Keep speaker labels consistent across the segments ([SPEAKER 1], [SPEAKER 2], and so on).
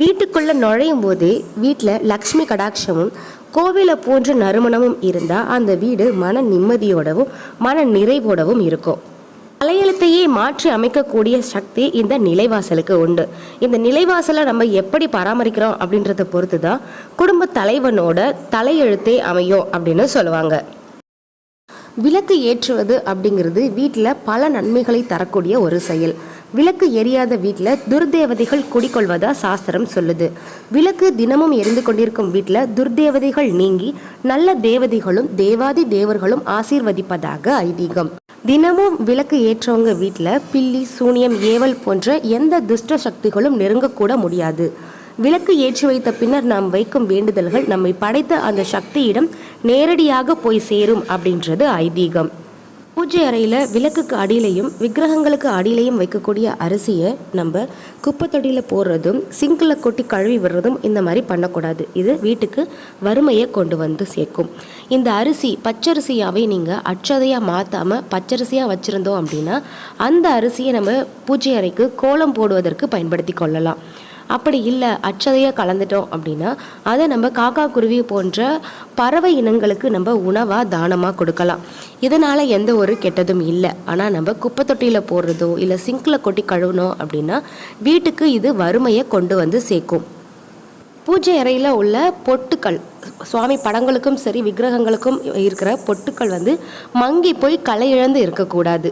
[SPEAKER 1] வீட்டுக்குள்ள நுழையும் போதே வீட்டில் லக்ஷ்மி கடாட்சமும் கோவிலை போன்ற நறுமணமும் இருந்தால் அந்த வீடு மன நிம்மதியோடவும் மன நிறைவோடவும் இருக்கும். தலையெழுத்தையே மாற்றி அமைக்கக்கூடிய சக்தி இந்த நிலைவாசலுக்கு உண்டு. இந்த நிலைவாசலை நம்ம எப்படி பராமரிக்கிறோம் அப்படின்றத பொறுத்து தான் குடும்ப தலைவனோட தலையெழுத்தே அமையும் அப்படின்னு சொல்லுவாங்க. விளக்கு ஏற்றுவது அப்படிங்கிறது வீட்டில் பல நன்மைகளை தரக்கூடிய ஒரு செயல். விளக்கு எரியாத வீட்டில் துர்தேவதைகள் குடிக்கொள்வதா சாஸ்திரம் சொல்லுது. விளக்கு தினமும் எரிந்து கொண்டிருக்கும் வீட்டில் துர்தேவதைகள் நீங்கி நல்ல தேவதைகளும் தேவாதி தேவர்களும் ஆசீர்வதிப்பதாக ஐதீகம். தினமும் விளக்கு ஏற்றவங்க வீட்டில் பில்லி சூனியம் ஏவல் போன்ற எந்த துஷ்ட சக்திகளும் நெருங்கக்கூட முடியாது. விளக்கு ஏற்றி வைத்த பின்னர் நாம் வைக்கும் வேண்டுதல்கள் நம்மை படைத்த அந்த சக்தியிடம் நேரடியாக போய் சேரும் அப்படின்றது ஐதீகம். பூஜை அறையில் விளக்குக்கு அடியிலையும் விக்கிரகங்களுக்கு அடியிலையும் வைக்கக்கூடிய அரிசியை நம்ம குப்பைத்தொட்டியில் போடுறதும் சிங்கில் கொட்டி கழுவி விடுறதும் இந்த மாதிரி பண்ணக்கூடாது. இது வீட்டுக்கு வறுமையை கொண்டு வந்து சேர்க்கும். இந்த அரிசி பச்சரிசியாகவே நீங்கள் அச்சதையாக மாற்றாமல் பச்சரிசியாக வச்சுருந்தோம் அப்படின்னா அந்த அரிசியை நம்ம பூஜை அறைக்கு கோலம் போடுவதற்கு பயன்படுத்தி கொள்ளலாம். அப்படி இல்லை அச்சதையாக கலந்துட்டோம் அப்படின்னா அதை நம்ம காக்கா குருவி போன்ற பறவை இனங்களுக்கு நம்ம உணவாக தானமாக கொடுக்கலாம். இதனால் எந்த ஒரு கெட்டதும் இல்லை. ஆனால் நம்ம குப்பை தொட்டியில் போடுறதோ இல்லை சிங்கில் கொட்டி கழுவணும் அப்படின்னா வீட்டுக்கு இது வறுமையை கொண்டு வந்து சேர்க்கும். பூஜை அறையில் உள்ள பொட்டுக்கள் சுவாமி படங்களுக்கும் சரி விக்கிரகங்களுக்கும் இருக்கிற பொட்டுக்கள் வந்து மங்கி போய் களை இழந்து இருக்கக்கூடாது.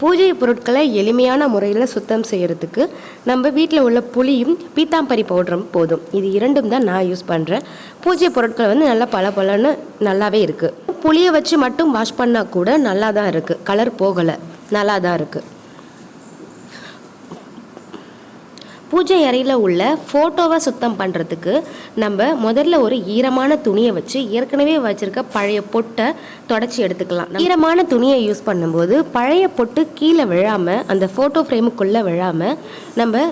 [SPEAKER 1] பூஜை பொருட்களை எளிமையான முறையில் சுத்தம் செய்கிறதுக்கு நம்ம வீட்டில் உள்ள புளியும் பீத்தாம்பரி பவுடரும் போதும். இது இரண்டும் தான் நான் யூஸ் பண்ணுறேன் பூஜை பொருட்கள் வந்து நல்லா பல பலன்னு நல்லாவே இருக்குது புளியை வச்சு மட்டும் வாஷ் பண்ணால் கூட நல்லா தான் இருக்குது கலர் போகலை. நல்லா தான் இருக்குது பூஜை அறையில் உள்ள ஃபோட்டோவை சுத்தம் பண்ணுறதுக்கு நம்ம முதல்ல ஒரு ஈரமான துணியை வச்சு ஏற்கனவே வச்சுருக்க பழைய பொட்டை தொடச்சி எடுத்துக்கலாம். ஈரமான துணியை யூஸ் பண்ணும்போது பழைய பொட்டு கீழே விழாமல் அந்த ஃபோட்டோ ஃப்ரேமுக்குள்ளே விழாமல் நம்ம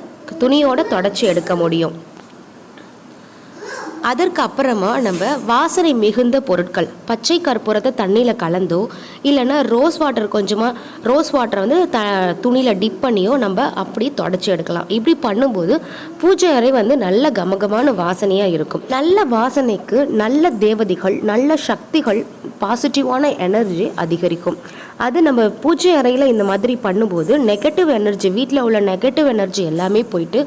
[SPEAKER 1] துணியோட தொடச்சி எடுக்க முடியும். அதற்கு அப்புறமா நம்ம வாசனை மிகுந்த பொருட்கள் பச்சை கற்பூரத்தை தண்ணியில் கலந்தோ இல்லைன்னா ரோஸ் வாட்டர் கொஞ்சமாக ரோஸ் வாட்டரை வந்து த துணியில் டிப் பண்ணியோ நம்ம அப்படி தொடச்சி எடுக்கலாம். இப்படி பண்ணும்போது பூஜை அறை வந்து நல்ல கமகமான வாசனையாக இருக்கும். நல்ல வாசனைக்கு நல்ல தேவதைகள் நல்ல சக்திகள் பாசிட்டிவான எனர்ஜி அதிகரிக்கும். அது நம்ம பூஜை அறையில் இந்த மாதிரி பண்ணும்போது நெகட்டிவ் எனர்ஜி வீட்டில் உள்ள நெகட்டிவ் எனர்ஜி எல்லாமே போயிட்டு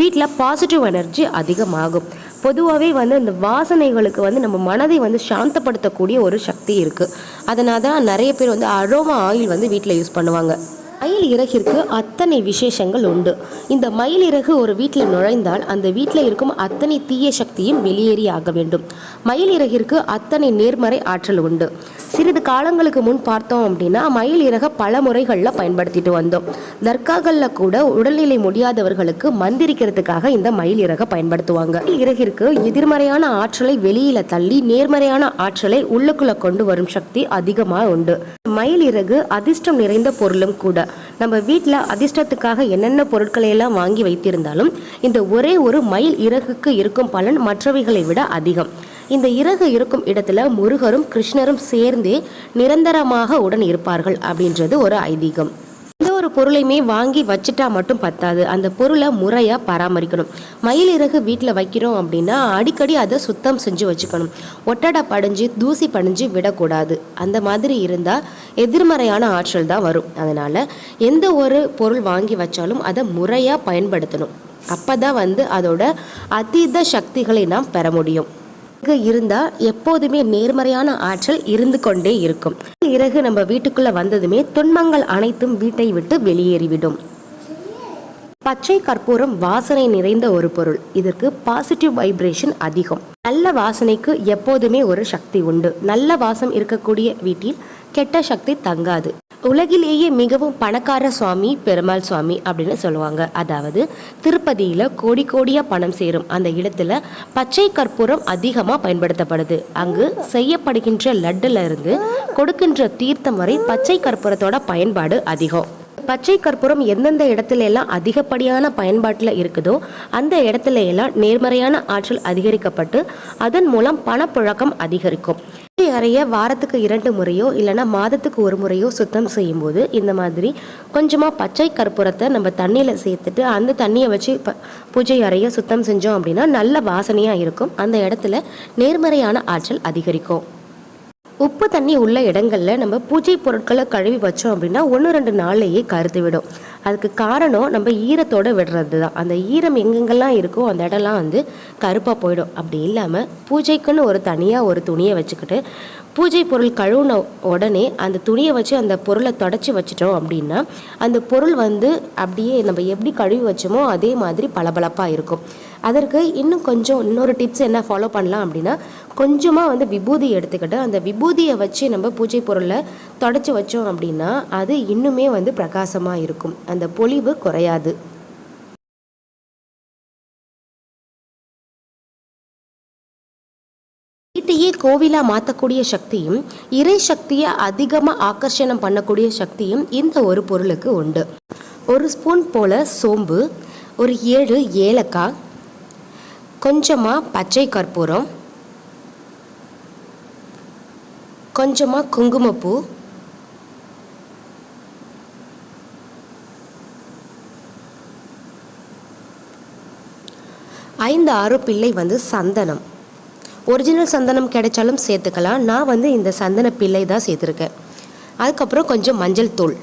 [SPEAKER 1] வீட்டில் பாசிட்டிவ் எனர்ஜி அதிகமாகும். பொதுவாகவே வந்து இந்த வாசனைகளுக்கு வந்து நம்ம மனதை வந்து சாந்தப்படுத்தக்கூடிய ஒரு சக்தி இருக்குது அதனால தான் நிறைய பேர் வந்து அரோமா ஆயில் வந்து வீட்டில் யூஸ் பண்ணுவாங்க. மயில் இறகிற்கு அத்தனை விசேஷங்கள் உண்டு. இந்த மயில் இறகு ஒரு வீட்டில் நுழைந்தால் அந்த வீட்டில் இருக்கும் அத்தனை தீய சக்தியும் வெளியேறி ஆக வேண்டும். மயில் இறகிற்கு அத்தனை நேர்மறை ஆற்றல் உண்டு. சிறிது காலங்களுக்கு முன் பார்த்தோம் அப்படின்னா மயில் இறக பல முறைகளில் பயன்படுத்திட்டு வந்தோம். தர்காகளில் கூட உடல்நிலை முடியாதவர்களுக்கு மந்திரிக்கிறதுக்காக இந்த மயில் இறக பயன்படுத்துவாங்க. இறகிற்கு எதிர்மறையான ஆற்றலை வெளியில தள்ளி நேர்மறையான ஆற்றலை உள்ளுக்குள்ள கொண்டு வரும் சக்தி அதிகமாக உண்டு. மயில் இறகு அதிர்ஷ்டம் நிறைந்த பொருளும் கூட. நம்ம வீட்டில் அதிர்ஷ்டத்துக்காக என்னென்ன பொருட்களை எல்லாம் வாங்கி வைத்திருந்தாலும் இந்த ஒரே ஒரு மயில் இறகுக்கு இருக்கும் பலன் மற்றவைகளை விட அதிகம். இந்த இறகு இருக்கும் இடத்துல முருகரும் கிருஷ்ணரும் சேர்ந்தே நிரந்தரமாக உடன் இருப்பார்கள் அப்படின்றது ஒரு ஐதீகம். ஒவ்வொரு ஒரு பொருளையுமே வாங்கி வச்சுட்டா மட்டும் பத்தாது. அந்த பொருளை முறையாக பராமரிக்கணும். மயில் இறகு வீட்டில் வைக்கிறோம் அப்படின்னா அடிக்கடி அதை சுத்தம் செஞ்சு வச்சுக்கணும். ஒட்டடை படிஞ்சு தூசி படிஞ்சு விடக்கூடாது. அந்த மாதிரி இருந்தால் எதிர்மறையான ஆற்றல் தான் வரும். அதனால் எந்த ஒரு பொருள் வாங்கி வச்சாலும் அதை முறையாக பயன்படுத்தணும். அப்போ தான் வந்து அதோட அதீத சக்திகளை நாம் பெற முடியும். இறகு இருந்தால் எப்போதுமே நேர்மறையான ஆற்றல் இருந்து கொண்டே இருக்கும். இறகு நம்ம வீட்டுக்குள்ள வந்ததுமே துன்பங்கள் அனைத்தும் வீட்டை விட்டு வெளியேறிவிடும். பச்சை கற்பூரம் வாசனை நிறைந்த ஒரு பொருள். இதற்கு பாசிட்டிவ் வைப்ரேஷன் அதிகம். நல்ல வாசனைக்கு எப்போதுமே ஒரு சக்தி உண்டு. நல்ல வாசம் இருக்கக்கூடிய வீட்டில் கெட்ட சக்தி தங்காது. உலகிலேயே மிகவும் பணக்கார சுவாமி பெருமாள் சுவாமி அப்படின்னு சொல்லுவாங்க. அதாவது திருப்பதியில் கோடி கோடியாக பணம் சேரும். அந்த இடத்துல பச்சை கற்பூரம் அதிகமாக பயன்படுத்தப்படுது. அங்கு செய்யப்படுகின்ற லட்டுல இருந்து கொடுக்கின்ற தீர்த்தம் வரை பச்சை கற்பூரத்தோட பயன்பாடு அதிகம். பச்சை கற்பூரம் எந்தெந்த இடத்துல எல்லாம் அதிகப்படியான பயன்பாட்டில் இருக்குதோ அந்த இடத்துல எல்லாம் நேர்மறையான ஆற்றல் அதிகரிக்கப்பட்டு அதன் மூலம் பணப்புழக்கம் அதிகரிக்கும். பூஜை அறைய வாரத்துக்கு இரண்டு முறையோ இல்லைன்னா மாதத்துக்கு ஒரு முறையோ சுத்தம் செய்யும்போது இந்த மாதிரி கொஞ்சமாக பச்சை கற்பூரத்தை நம்ம தண்ணியில் சேர்த்துட்டு அந்த தண்ணியை வச்சு ப பூஜை அறையை சுத்தம் செஞ்சோம் அப்படின்னா நல்ல வாசனையாக இருக்கும். அந்த இடத்துல நேர்மறையான ஆற்றல் அதிகரிக்கும். உப்பு தண்ணி உள்ள இடங்களில் நம்ம பூஜை பொருட்களை கழுவி வச்சோம் அப்படின்னா ஒன்று ரெண்டு நாள்லேயே கருத்து விடும். அதுக்கு காரணம் நம்ம ஈரத்தோடு விடுறது தான் அந்த ஈரம் எங்கெங்கெல்லாம் இருக்கோ அந்த இடம்லாம் வந்து கருப்பாக போயிடும். அப்படி இல்லாமல் பூஜைக்குன்னு ஒரு தனியாக ஒரு துணியை வச்சுக்கிட்டு பூஜை பொருள் கழுவுன உடனே அந்த துணியை வச்சு அந்த பொருளை தொடச்சி வச்சிட்டோம் அப்படின்னா அந்த பொருள் வந்து அப்படியே நம்ம எப்படி கழுவி வச்சோமோ அதே மாதிரி பளபளப்பாக இருக்கும். அதற்கு இன்னும் கொஞ்சம் இன்னொரு டிப்ஸ் என்ன ஃபாலோ பண்ணலாம் அப்படின்னா கொஞ்சமாக வந்து விபூதி எடுத்துக்கிட்டு அந்த விபூதியை வச்சு நம்ம பூஜை பொருளை தொடச்சி வச்சோம் அப்படின்னா அது இன்னுமே வந்து பிரகாசமாக இருக்கும். அந்த பொலிவு குறையாது. வீட்டையே கோவிலா மாற்றக்கூடிய சக்தியும் இறை சக்தியை அதிகமாக ஆக்கர்ஷணம் பண்ணக்கூடிய சக்தியும் இந்த ஒரு பொருளுக்கு உண்டு. ஒரு ஸ்பூன் போல் சோம்பு ஒரு ஏழு ஏலக்காய் கொஞ்சமாக பச்சை கற்பூரம் கொஞ்சமாக குங்குமப்பூ ஐந்து ஆறு பிள்ளை வந்து சந்தனம். ஒரிஜினல் சந்தனம் கிடைச்சாலும் சேர்த்துக்கலாம். நான் வந்து இந்த சந்தன பிள்ளை தான் சேர்த்துருக்கேன். அதுக்கப்புறம் கொஞ்சம் மஞ்சள் தூள்.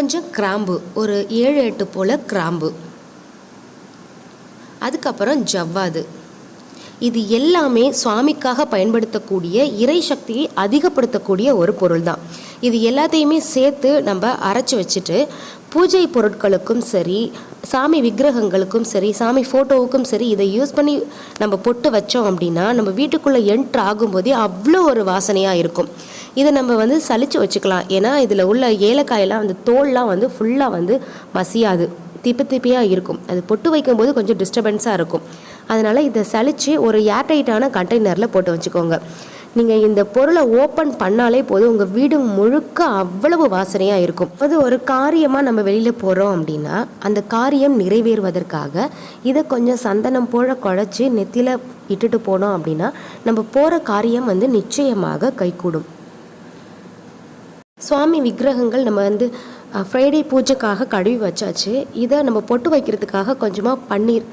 [SPEAKER 1] கொஞ்சம் கிராம்பு ஒரு ஏழு எட்டு போல் கிராம்பு. அதுக்கப்புறம் ஜவ்வாது. இது எல்லாமே சுவாமிக்காக பயன்படுத்தக்கூடிய இறை சக்தியை அதிகப்படுத்தக்கூடிய ஒரு பொருள் தான் இது எல்லாத்தையுமே சேர்த்து நம்ம அரைச்சி வச்சுட்டு பூஜை பொருட்களுக்கும் சரி சாமி விக்கிரகங்களுக்கும் சரி சாமி ஃபோட்டோவுக்கும் சரி இதை யூஸ் பண்ணி நம்ம பொட்டு வச்சோம் அப்படின்னா நம்ம வீட்டுக்குள்ளே என்ட்ரு ஆகும்போதே அவ்வளோ ஒரு வாசனையாக இருக்கும். இதை நம்ம வந்து சளிச்சு வச்சுக்கலாம். ஏன்னா இதில் உள்ள ஏலக்காயெல்லாம் அந்த தோல்லாம் வந்து ஃபுல்லாக வந்து மசியாது. திப்பி திப்பியாக இருக்கும். அது பொட்டு வைக்கும்போது கொஞ்சம் டிஸ்டர்பன்ஸாக இருக்கும். அதனால் இதை சளிச்சு ஒரு ஏர்டைட்டான கண்டெய்னரில் போட்டு வச்சுக்கோங்க. நீங்கள் இந்த பொருளை ஓப்பன் பண்ணாலே போதும். உங்கள் வீடு முழுக்க அவ்வளவு வாசனையாக இருக்கும். அது ஒரு காரியமாக நம்ம வெளியில் போகிறோம் அப்படின்னா அந்த காரியம் நிறைவேறுவதற்காக இதை கொஞ்சம் சந்தனம் போல குழச்சி நெத்தியில் இட்டுட்டு போனோம் அப்படின்னா நம்ம போகிற காரியம் வந்து நிச்சயமாக கைகூடும். சுவாமி விக்கிரகங்கள் நம்ம வந்து ஃப்ரைடே பூஜைக்காக கழுவி வச்சாச்சு. இதை நம்ம பொட்டு வைக்கிறதுக்காக கொஞ்சமாக பன்னீர்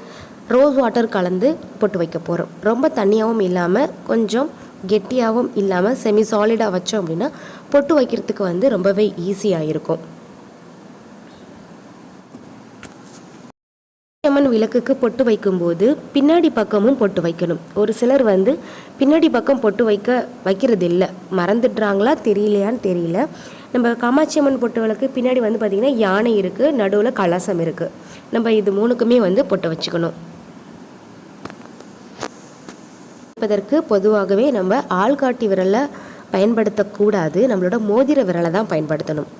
[SPEAKER 1] ரோஸ் வாட்டர் கலந்து பொட்டு வைக்க போகிறோம் ரொம்ப தண்ணியாகவும் இல்லாமல் கொஞ்சம் கெட்டியாகவும் இல்லாமல் செமி சாலிடாக வச்சோம் அப்படின்னா பொட்டு வைக்கிறதுக்கு வந்து ரொம்பவே ஈஸியாக இருக்கும். அம்மன் விளக்குக்கு பொட்டு வைக்கும்போது பின்னாடி பக்கமும் பொட்டு வைக்கணும். ஒரு சிலர் வந்து பின்னாடி பக்கம் பொட்டு வைக்க வைக்கிறது இல்லை மறந்துடுறாங்களா தெரியலையான்னு தெரியல. நம்ம காமாட்சி அம்மன் பொட்டு விளக்கு பின்னாடி வந்து பார்த்திங்கன்னா யானை இருக்குது நடுவில் கலசம் இருக்குது நம்ம இது மூணுக்குமே வந்து பொட்டு வச்சுக்கணும். வைப்பதற்கு பொதுவாகவே நம்ம ஆள்காட்டி விரலை பயன்படுத்தக்கூடாது. நம்மளோட மோதிர விரலை தான் பயன்படுத்தணும்.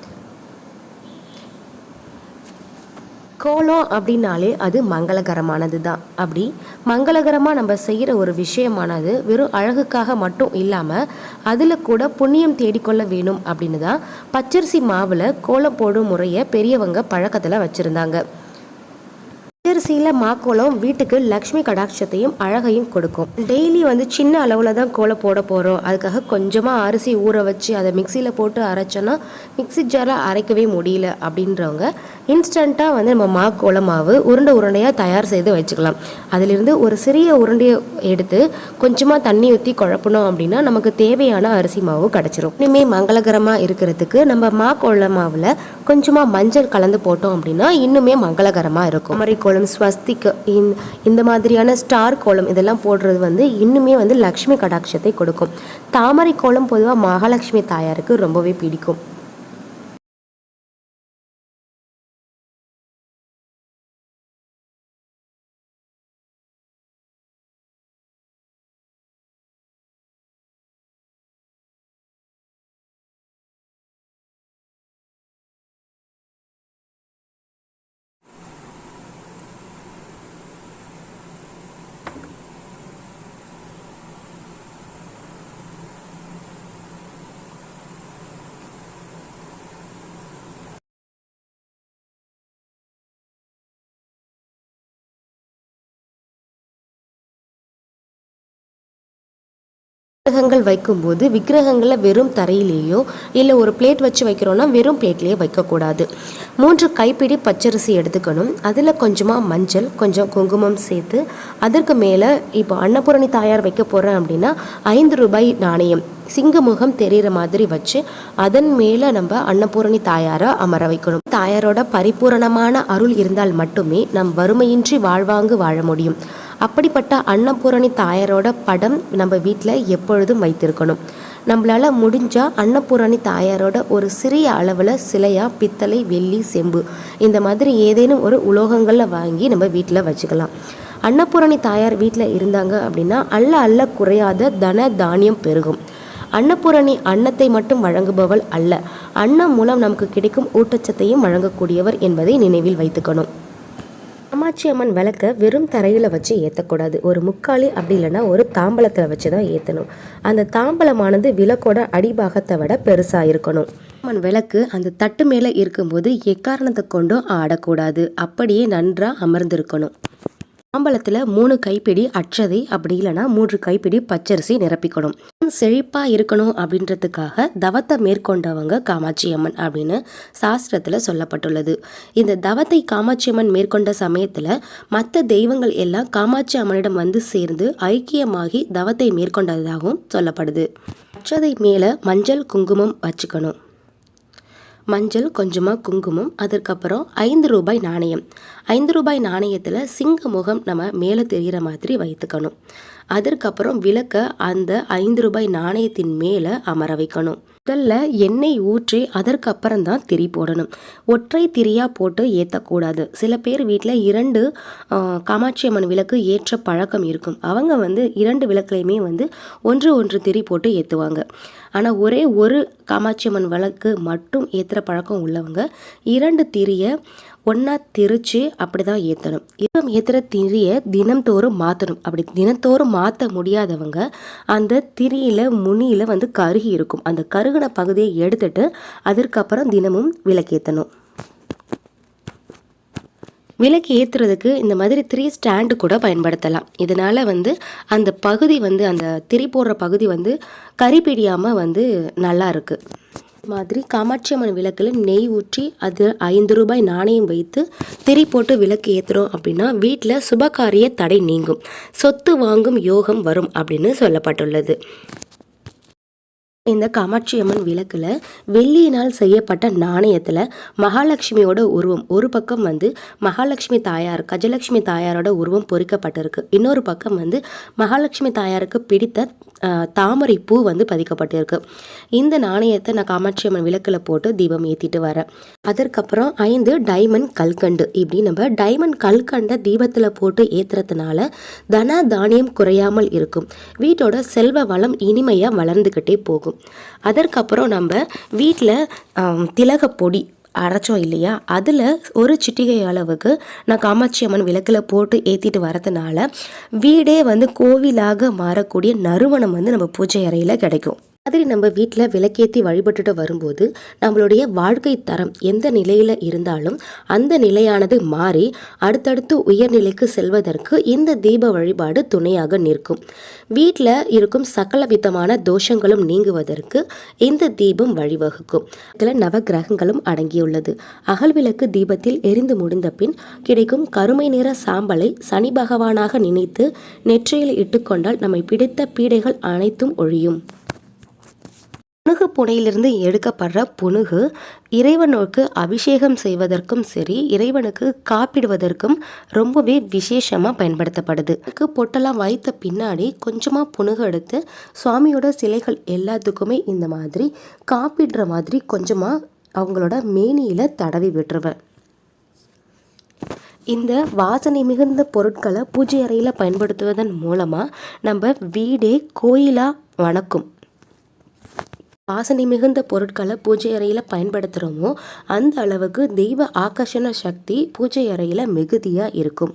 [SPEAKER 1] கோலம் அப்படின்னாலே அது மங்களகரமானது தான் அப்படி மங்களகரமாக நம்ம செய்கிற ஒரு விஷயமானது வெறும் அழகுக்காக மட்டும் இல்லாமல் அதில் கூட புண்ணியம் தேடிக்கொள்ள வேணும் அப்படின்னு தான் பச்சரிசி மாவில் கோலம் போடும் முறையை பெரியவங்க பழக்கத்தில் வச்சுருந்தாங்க. பச்சரிசியில் மாக்கோளம் வீட்டுக்கு லக்ஷ்மி கடாட்சத்தையும் அழகையும் கொடுக்கும். டெய்லி வந்து சின்ன அளவில் தான் கோலம் போட போகிறோம் அதுக்காக கொஞ்சமாக அரிசி ஊற வச்சு அதை மிக்சியில் போட்டு அரைச்சோன்னா மிக்சி ஜாரில் அரைக்கவே முடியல அப்படின்றவங்க இன்ஸ்டண்ட்டாக வந்து நம்ம மாக்கோள மாவு உருண்டை உருண்டையாக தயார் செய்து வச்சுக்கலாம். அதிலிருந்து ஒரு சிறிய உருண்டையை எடுத்து கொஞ்சமாக தண்ணி ஊற்றி குழப்பணும் அப்படின்னா நமக்கு தேவையான அரிசி மாவு கிடச்சிரும். இனிமேல் மங்களகரமாக இருக்கிறதுக்கு நம்ம மாக்கோள மாவில் கொஞ்சமாக மஞ்சள் கலந்து போட்டோம் அப்படின்னா இன்னுமே மங்களகரமாக இருக்கும். தாமரை கோலம் ஸ்வஸ்திக் இந்த இந்த மாதிரியான ஸ்டார் கோலம் இதெல்லாம் போடுறது வந்து இன்னுமே வந்து லக்ஷ்மி கடாட்சத்தை கொடுக்கும். தாமரை கோலம் பொதுவாக மகாலட்சுமி தாயாருக்கு ரொம்பவே பிடிக்கும். விக்கிரகங்கள் வைக்கும்போது விக்கிரகங்களை வெறும் தரையிலேயோ இல்லை ஒரு பிளேட் வச்சு வைக்கிறோன்னா வெறும் பிளேட்லேயே வைக்கக்கூடாது. மூன்று கைப்பிடி பச்சரிசி எடுத்துக்கணும். அதில் கொஞ்சமாக மஞ்சள் கொஞ்சம் குங்குமம் சேர்த்து அதற்கு மேலே இப்போ அன்னபூரணி தாயார் வைக்க போகிறேன் அப்படின்னா ஐந்து ரூபாய் நாணயம். சிங்கமுகம் தெரிகிற மாதிரி வச்சு அதன் மேலே நம்ம அன்னபூரணி தாயாரை அமர வைக்கணும். தாயாரோட பரிபூரணமான அருள் இருந்தால் மட்டுமே நம் வறுமையின்றி வாழ்வாங்கு வாழ முடியும். அப்படிப்பட்ட அன்னபூரணி தாயாரோட படம் நம்ம வீட்டில் எப்பொழுதும் வைத்திருக்கணும். நம்மளால் முடிஞ்சால் அன்னபூரணி தாயாரோட ஒரு சிறிய அளவில் சிலையாக பித்தளை வெள்ளி செம்பு இந்த மாதிரி ஏதேனும் ஒரு உலோகங்களில் வாங்கி நம்ம வீட்டில் வச்சுக்கலாம். அன்னபூரணி தாயார் வீட்டில் இருந்தாங்க அப்படின்னா அல்ல அல்ல குறையாத தன தானியம் பெருகும். அன்னபூரணி அன்னத்தை மட்டும் வழங்குபவள் அல்ல. அன்னம் மூலம் நமக்கு கிடைக்கும் ஊட்டச்சத்தையும் வழங்கக்கூடியவர் என்பதை நினைவில் வைத்துக்கணும். காமாட்சி அம்மன் விளக்க வெறும் தரையில் வச்சு ஏற்றக்கூடாது ஒரு முக்காலி அப்படி இல்லைன்னா ஒரு தாம்பலத்தில் வச்சு தான் ஏற்றணும் அந்த தாம்பலமானது விளக்கோட அடிபாகத்தை விட பெருசாக இருக்கணும். அம்மன் விளக்கு அந்த தட்டு மேலே இருக்கும்போது எக்காரணத்தை கொண்டும் ஆடக்கூடாது. அப்படியே நன்றாக அமர்ந்திருக்கணும். மாம்பழத்தில் மூணு கைப்பிடி அச்சதை அப்படி இல்லைன்னா மூன்று கைப்பிடி பச்சரிசி நிரப்பிக்கணும். செழிப்பாக இருக்கணும் அப்படின்றதுக்காக தவத்தை மேற்கொண்டவங்க காமாட்சி அம்மன் அப்படின்னு சாஸ்திரத்தில் சொல்லப்பட்டுள்ளது. இந்த தவத்தை காமாட்சி அம்மன் மேற்கொண்ட சமயத்தில் மற்ற தெய்வங்கள் எல்லாம் காமாட்சி அம்மனிடம் வந்து சேர்ந்து ஐக்கியமாகி தவத்தை மேற்கொண்டதாகவும் சொல்லப்படுது. அச்சதை மேலே மஞ்சள் குங்குமம் வச்சுக்கணும். மஞ்சள் கொஞ்சமாக குங்குமம் அதற்கப்புறம் ஐந்து ரூபாய் நாணயம். ஐந்து ரூபாய் நாணயத்தில் சிங்க முகம் நம்ம மேலே தெரிகிற மாதிரி வைத்துக்கணும். அதற்கப்புறம் விளக்க அந்த ஐந்து ரூபாய் நாணயத்தின் மேலே அமர வைக்கணும். முதல்ல எண்ணெய் ஊற்றி அதற்கப்புறம் தான் திரி போடணும். ஒற்றை திரியாக போட்டு ஏற்றக்கூடாது சில பேர் வீட்டில் இரண்டு காமாட்சி அம்மன் விளக்கு ஏற்ற பழக்கம் இருக்கும். அவங்க வந்து இரண்டு விளக்குலையுமே வந்து ஒன்று ஒன்று திரி போட்டு ஏற்றுவாங்க ஆனால் ஒரே ஒரு காமாட்சி அம்மன் விளக்கு மட்டும் ஏற்றுற பழக்கம் உள்ளவங்க இரண்டு திரியை ஒன்றா திரித்து அப்படி தான் ஏற்றணும் இரவு ஏற்றுற திரியை தினம்தோறும் மாற்றணும் அப்படி தினத்தோறும் மாற்ற முடியாதவங்க அந்த திரியில் முனியில் வந்து கருகி இருக்கும். அந்த கருகின பகுதியை எடுத்துட்டு அதற்கப்புறம் தினமும் விளக்கேற்றணும் விளக்கு ஏற்றுறதுக்கு இந்த மாதிரி த்ரீ ஸ்டாண்டு கூட பயன்படுத்தலாம். இதனால் வந்து அந்த பகுதி வந்து அந்த திரி போடுற பகுதி வந்து கறி பிடியாமல் வந்து நல்லா இருக்குது மாதிரி காமாட்சி அம்மன் விளக்கில் நெய் ஊற்றி அது ஐந்து ரூபாய் நாணயம் வைத்து திரி போட்டு விளக்கு ஏற்றுறோம் அப்படின்னா வீட்டில் சுபகாரிய தடை நீங்கும். சொத்து வாங்கும் யோகம் வரும் அப்படின்னு சொல்லப்பட்டுள்ளது. இந்த காமாட்சி அம்மன் விளக்கில் வெள்ளியினால் செய்யப்பட்ட நாணயத்தில் மகாலட்சுமியோட உருவம் ஒரு பக்கம் வந்து மகாலட்சுமி தாயார் கஜலட்சுமி தாயாரோட உருவம் பொறிக்கப்பட்டிருக்கு. இன்னொரு பக்கம் வந்து மகாலட்சுமி தாயாருக்கு பிடித்த தாமரை பூ வந்து பதிக்கப்பட்டிருக்கு. இந்த நாணயத்தை நான் காமாட்சி அம்மன் விளக்கில் போட்டு தீபம் ஏற்றிட்டு வரேன். அதற்கப்புறம் ஐந்து டைமண்ட் கல்கண்டு இப்படி நம்ம டைமண்ட் கல்கண்டை தீபத்தில் போட்டு ஏற்றுறதுனால தன தானியம் குறையாமல் இருக்கும். வீட்டோட செல்வ வளம் இனிமையாக வளர்ந்துக்கிட்டே போகும். அதற்கப்புறம் நம்ம வீட்டில் திலகப்பொடி அரைச்சோம் இல்லையா? அதில் ஒரு சிட்டிகை அளவுக்கு நான் காமாட்சி அம்மன் விளக்கில் போட்டு ஏற்றிட்டு வரதுனால வீடே வந்து கோவிலாக மாறக்கூடிய நறுமணம் வந்து நம்ம பூஜை அறையில் கிடைக்கும். மாதிரி நம்ம வீட்டில் விளக்கேற்றி வழிபட்டுட்டு வரும்போது நம்மளுடைய வாழ்க்கை தரம் எந்த நிலையில் இருந்தாலும் அந்த நிலையானது மாறி அடுத்தடுத்து உயர்நிலைக்கு செல்வதற்கு இந்த தீப வழிபாடு துணையாக நிற்கும். வீட்டில் இருக்கும் சகல விதமான தோஷங்களும் நீங்குவதற்கு இந்த தீபம் வழிவகுக்கும். இதில் நவகிரகங்களும் அடங்கியுள்ளது. அகல் விளக்கு தீபத்தில் எரிந்து முடிந்த பின் கிடைக்கும் கருமை நிற சாம்பலை சனி பகவானாக நினைத்து நெற்றியில் இட்டுக்கொண்டால் நம்மை பிடித்த பீடைகள் அனைத்தும் ஒழியும். புனுகு புனையிலிருந்து எடுக்கப்படுற புனுகு இறைவனுக்கு அபிஷேகம் செய்வதற்கும் சரி இறைவனுக்கு காப்பிடுவதற்கும் ரொம்பவே விசேஷமாக பயன்படுத்தப்படுது. பொட்டெல்லாம் வைத்த பின்னாடி கொஞ்சமாக புனுகு எடுத்து சுவாமியோட சிலைகள் எல்லாத்துக்குமே இந்த மாதிரி காப்பிடுற மாதிரி கொஞ்சமாக அவங்களோட மேனியில் தடவி விட்டுருவேன். இந்த வாசனை மிகுந்த பொருட்களை பூஜை அறையில் பயன்படுத்துவதன் மூலமாக நம்ம வீடே கோயிலாக வணக்கும். வாசனை மிகுந்த பொருட்களை பூஜை அறையில் பயன்படுத்துகிறோமோ அந்த அளவுக்கு தெய்வ ஆகர்ஷண சக்தி பூஜை அறையில் மிகுதியாக இருக்கும்.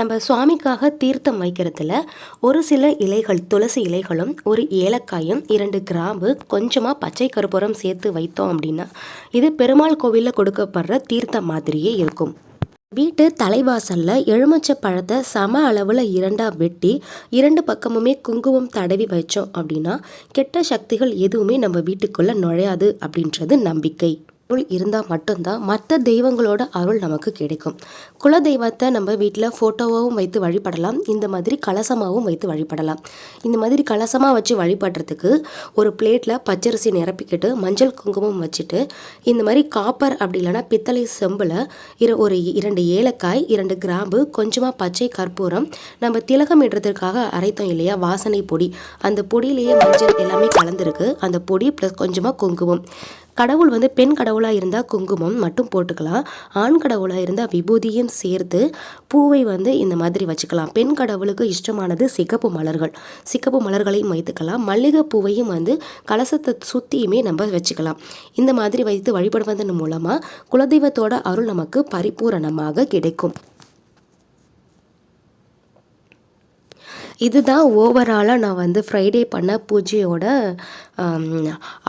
[SPEAKER 1] நம்ம சுவாமிக்காக தீர்த்தம் வைக்கிறதுல ஒரு சில இலைகள் துளசி இலைகளும் ஒரு ஏலக்காயும் இரண்டு கிராம்பு கொஞ்சமாக பச்சை கருப்பூரம் சேர்த்து வைத்தோம் அப்படின்னா இது பெருமாள் கோவிலில் கொடுக்கப்படுற தீர்த்தம் மாதிரியே இருக்கும். வீட்டு தலைவாசலில் எலுமிச்சை பழத்தை சம அளவில் இரண்டாக வெட்டி இரண்டு பக்கமுமே குங்குமம் தடவி வச்சோம் அப்படின்னா கெட்ட சக்திகள் எதுவுமே நம்ம வீட்டுக்குள்ளே நுழையாது அப்படின்றது நம்பிக்கை. அருள் இருந்தால் மட்டும்தான் மற்ற தெய்வங்களோட அருள் நமக்கு கிடைக்கும். குல தெய்வத்தை நம்ம வீட்டில் ஃபோட்டோவாகவும் வைத்து வழிபடலாம். இந்த மாதிரி கலசமாகவும் வைத்து வழிபடலாம். இந்த மாதிரி கலசமாக வச்சு வழிபடுறதுக்கு ஒரு பிளேட்டில் பச்சரிசி நிரப்பிக்கிட்டு மஞ்சள் குங்குமம் வச்சுட்டு இந்த மாதிரி காப்பர் அப்படி இல்லைன்னா பித்தளை செம்பில் இரு ஒரு இரண்டு ஏலக்காய் இரண்டு கிராம்பு கொஞ்சமாக பச்சை கற்பூரம் நம்ம திலகம் இடுறதுக்காக அரைத்தோம் இல்லையா வாசனை பொடி. அந்த பொடியிலேயே மஞ்சள் எல்லாமே கலந்துருக்கு. அந்த பொடி ப்ளஸ் கொஞ்சமாக குங்குமம். கடவுள் வந்து பெண் கடவுளாக இருந்தால் குங்குமம் மட்டும் போட்டுக்கலாம். ஆண் கடவுளாக இருந்தால் விபூதியும் சேர்த்து பூவை வந்து இந்த மாதிரி வச்சுக்கலாம். பெண் கடவுளுக்கு இஷ்டமானது சிகப்பு மலர்கள். சிகப்பு மலர்களையும் வைத்துக்கலாம். மல்லிகை பூவையும் வந்து கலசத்தை சுற்றியுமே நம்ம வச்சுக்கலாம். இந்த மாதிரி வைத்து வழிபடுவதன் மூலமாக குலதெய்வத்தோட அருள் நமக்கு பரிபூரணமாக கிடைக்கும். இதுதான் ஓவராலாக நான் வந்து ஃப்ரைடே பண்ண பூஜையோட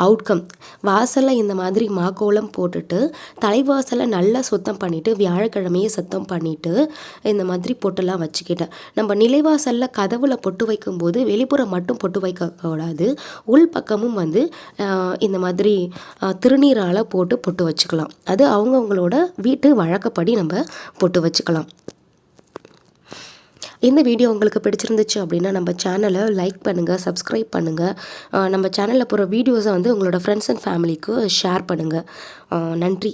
[SPEAKER 1] அவுட்கம் வாசலில் இந்த மாதிரி மாக்கோலம் போட்டுட்டு தலைவாசலை நல்லா சுத்தம் பண்ணிவிட்டு வியாழக்கிழமையே சுத்தம் பண்ணிவிட்டு இந்த மாதிரி பொட்டெல்லாம் வச்சுக்கிட்டேன். நம்ம நிலைவாசலில் கதவுல பொட்டு வைக்கும்போது வெளிப்புறம் மட்டும் பொட்டு வைக்கக்கூடாது. உள் பக்கமும் வந்து இந்த மாதிரி திருநீரால் போட்டு பொட்டு வச்சுக்கலாம். அது அவங்கவுங்களோட வீட்டு வழக்கப்படி நம்ம பொட்டு வச்சுக்கலாம். இந்த வீடியோ உங்களுக்கு பிடிச்சிருந்துச்சு அப்படின்னா நம்ம சேனலை லைக் பண்ணுங்கள் சப்ஸ்கிரைப் பண்ணுங்கள் நம்ம சேனலில் போகிற வீடியோஸை வந்து உங்களோட ஃப்ரெண்ட்ஸ் அண்ட் ஃபேமிலிக்கு ஷேர் பண்ணுங்கள் நன்றி.